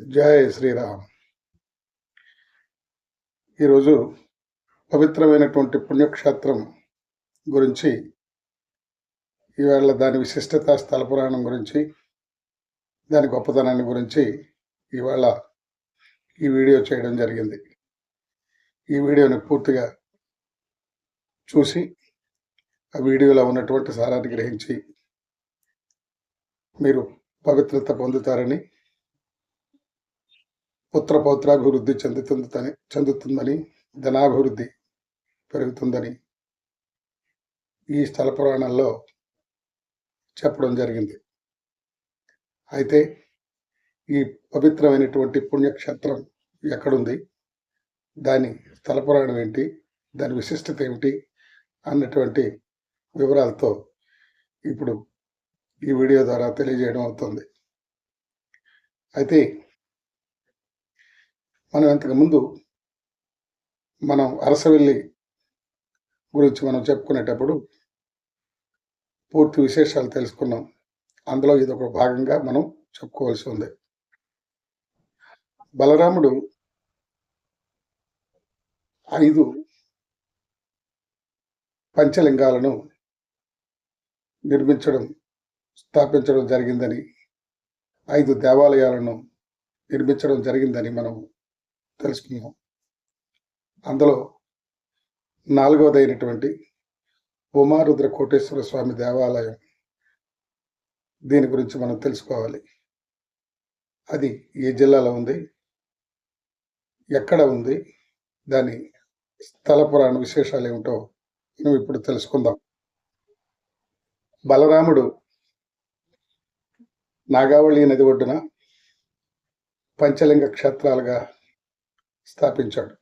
జయ శ్రీరామ్. ఈరోజు పవిత్రమైనటువంటి పుణ్యక్షేత్రం గురించి ఈవేళ దాని విశిష్టత స్థల పురాణం గురించి దాని గొప్పతనాన్ని గురించి ఇవాళ ఈ వీడియో చేయడం జరిగింది. ఈ వీడియోని పూర్తిగా చూసి ఆ వీడియోలో ఉన్నటువంటి సారాన్ని గ్రహించి మీరు పవిత్రత పొందుతారని పుత్ర పౌత్రాభివృద్ధి చెందుతుందని చెందుతుందని ధనాభివృద్ధి పెరుగుతుందని ఈ స్థల పురాణంలో చెప్పడం జరిగింది. అయితే ఈ పవిత్రమైనటువంటి పుణ్యక్షేత్రం ఎక్కడుంది? దాని స్థల పురాణం ఏంటి? దాని విశిష్టత ఏమిటి? అన్నటువంటి వివరాలతో ఇప్పుడు ఈ వీడియో ద్వారా తెలియజేయడం అవుతుంది. అయితే మనం ఇంతకుముందు మనం అరసవెల్లి గురించి మనం చెప్పుకునేటప్పుడు పూర్తి విశేషాలు తెలుసుకున్నాం. అందులో ఇది ఒక భాగంగా మనం చెప్పుకోవాల్సి ఉంది. బలరాముడు ఐదు పంచలింగాలను నిర్మించడం స్థాపించడం జరిగిందని ఐదు దేవాలయాలను నిర్మించడం జరిగిందని మనం తెలుసుకున్నాం అందులో నాలుగవదైనటువంటి ఉమారుద్ర కోటేశ్వర స్వామి దేవాలయం. దీని గురించి మనం తెలుసుకోవాలి. అది ఏ జిల్లాలో ఉంది? ఎక్కడ ఉంది? దాని స్థల పురాణ విశేషాలు ఏమిటో మనం ఇప్పుడు తెలుసుకుందాం. బలరాముడు నాగావళి నది ఒడ్డున పంచలింగ క్షేత్రాలుగా స్థాపించాడు.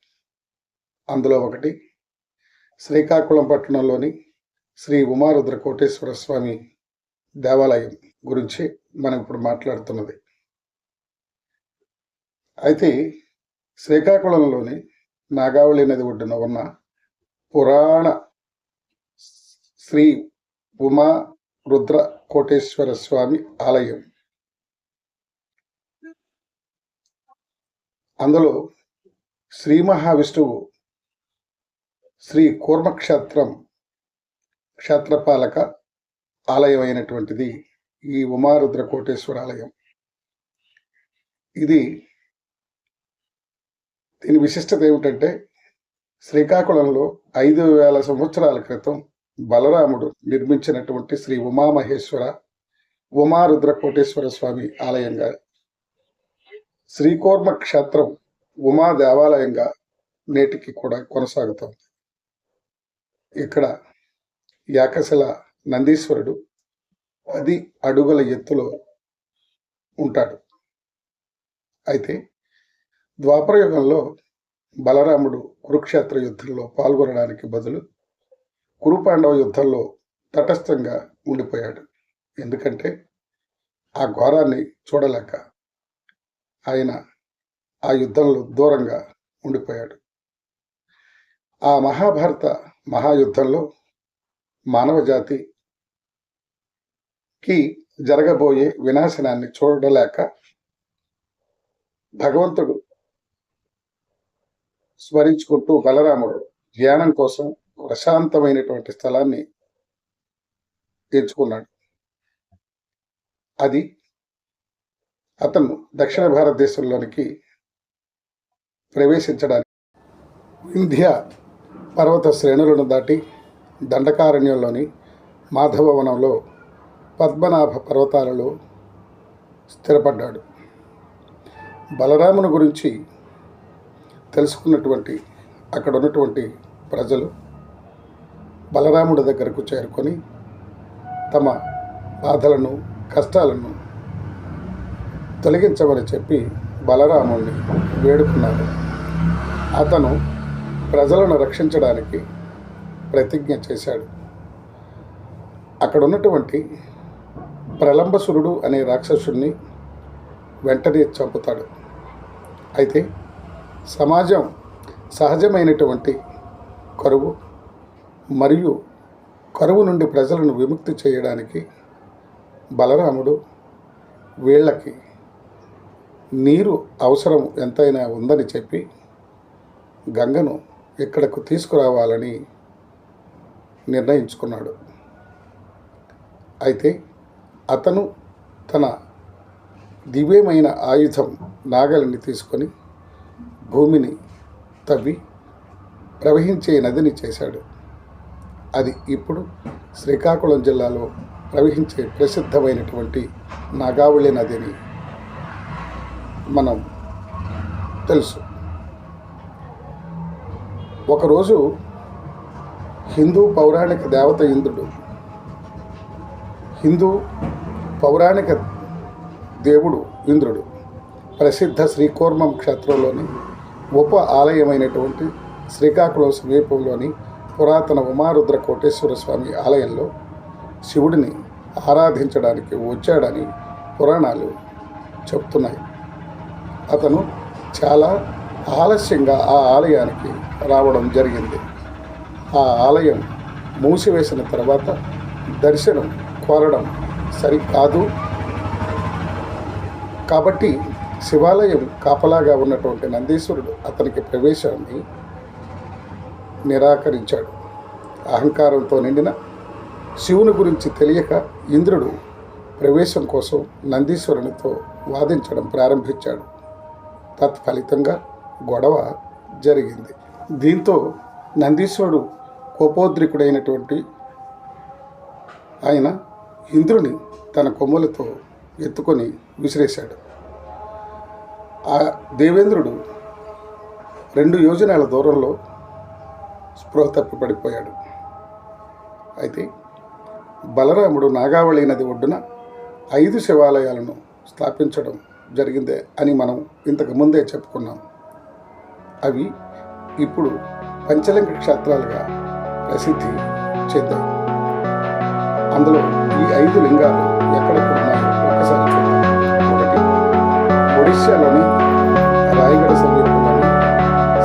అందులో ఒకటి శ్రీకాకుళం పట్టణంలోని శ్రీ ఉమారుద్ర కోటేశ్వర స్వామి దేవాలయం గురించి మనం ఇప్పుడు మాట్లాడుతున్నది. అయితే శ్రీకాకుళంలోని నాగావళి నది ఒడ్డున ఉన్న పురాణ శ్రీ ఉమా రుద్ర కోటేశ్వర స్వామి ఆలయం. అందులో శ్రీ మహావిష్ణువు శ్రీ కూర్మక్షేత్రం క్షేత్రపాలక ఆలయం అయినటువంటిది ఈ ఉమారుద్ర కోటేశ్వర ఆలయం. ఇది దీని విశిష్టత ఏమిటంటే శ్రీకాకుళంలో ఐదు వేల సంవత్సరాల క్రితం బలరాముడు నిర్మించినటువంటి శ్రీ ఉమామహేశ్వర ఉమారుద్ర కోటేశ్వర స్వామి ఆలయంగా శ్రీకూర్మ క్షేత్రం ఉమా దేవాలయంగా నేటికి కూడా కొనసాగుతోంది. ఇక్కడ యాకశిల నందీశ్వరుడు పది అడుగుల ఎత్తులో ఉంటాడు. అయితే ద్వాపరయుగంలో బలరాముడు కురుక్షేత్ర యుద్ధంలో పాల్గొనడానికి బదులు కురుపాండవ యుద్ధంలో తటస్థంగా ఉండిపోయాడు. ఎందుకంటే ఆ ఘోరాన్ని చూడలేక ఆయన ఆ యుద్ధంలో దూరంగా ఉండిపోయాడు. ఆ మహాభారత మహాయుద్ధంలో మానవ జాతికి జరగబోయే వినాశనాన్ని చూడలేక భగవంతుడు స్మరించుకుంటూ బలరాముడు ధ్యానం కోసం ప్రశాంతమైనటువంటి స్థలాన్ని ఎంచుకున్నాడు. అది అతను దక్షిణ భారతదేశంలోనికి ప్రవేశించడానికి వింధ్య పర్వత శ్రేణులను దాటి దండకారణ్యంలోని మాధవవనంలో పద్మనాభ పర్వతాలలో స్థిరపడ్డాడు. బలరాముని గురించి తెలుసుకున్నటువంటి అక్కడ ఉన్నటువంటి ప్రజలు బలరాముడి దగ్గరకు చేరుకొని తమ బాధలను కష్టాలను తొలగించమని చెప్పి బలరాముడిని వేడుకున్నారు. అతను ప్రజలను రక్షించడానికి ప్రతిజ్ఞ చేశాడు. అక్కడ ఉన్నటువంటి ప్రలంబసురుడు అనే రాక్షసుడిని వెంటనే చంపుతాడు. అయితే సమాజం సహజమైనటువంటి కరువు మరియు కరువు నుండి ప్రజలను విముక్తి చేయడానికి బలరాముడు వీళ్ళకి నీరు అవసరం ఎంతైనా ఉందని చెప్పి గంగను ఇక్కడకు తీసుకురావాలని నిర్ణయించుకున్నాడు. అయితే అతను తన దివ్యమైన ఆయుధం నాగలిని తీసుకొని భూమిని తవ్వి ప్రవహించే నదిని చేశాడు. అది ఇప్పుడు శ్రీకాకుళం జిల్లాలో ప్రవహించే ప్రసిద్ధమైనటువంటి నాగావళి నదిని మనం తెలుసు. ఒకరోజు హిందూ పౌరాణిక దేవత ఇంద్రుడు హిందూ పౌరాణిక దేవుడు ఇంద్రుడు ప్రసిద్ధ శ్రీకూర్మం క్షేత్రంలోని ఉప ఆలయమైనటువంటి శ్రీకాకుళం సమీపంలోని పురాతన ఉమారుద్ర కోటేశ్వర స్వామి ఆలయంలో శివుడిని ఆరాధించడానికి వచ్చాడని పురాణాలు చెప్తున్నాయి. అతను చాలా ఆలస్యంగా ఆ ఆలయానికి రావడం జరిగింది. ఆ ఆలయం మూసివేసిన తర్వాత దర్శనం కోరడం సరికాదు. కాబట్టి శివాలయం కాపలాగా ఉన్నటువంటి నందీశ్వరుడు అతనికి ప్రవేశాన్ని నిరాకరించాడు. అహంకారంతో నిండిన శివుని గురించి తెలియక ఇంద్రుడు ప్రవేశం కోసం నందీశ్వరునితో వాదించడం ప్రారంభించాడు. తత్ఫలితంగా గొడవ జరిగింది. దీంతో నందీశ్వరుడు కోపోద్రికుడైనటువంటి ఆయన ఇంద్రుని తన కొమ్ములతో ఎత్తుకొని విసిరేశాడు. ఆ దేవేంద్రుడు రెండు యోజనాల దూరంలో స్పృహ తప్పి పడిపోయాడు అయితే బలరాముడు నాగావళి నది ఒడ్డున ఐదు శివాలయాలను స్థాపించడం జరిగిందే అని మనం ఇంతకు ముందే చెప్పుకున్నాం. అవి ఇప్పుడు పంచలింగ క్షేత్రాలుగా ప్రసిద్ధి చెందాయి. అందులో ఈ ఐదు లింగాలు ఎక్కడెక్కడ ఉన్నాయో ఒకసారి చూద్దాం. ఒకటి ఒడిశాలోని రాయగడ సమీపంలోని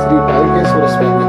శ్రీ బాలికేశ్వర స్వామి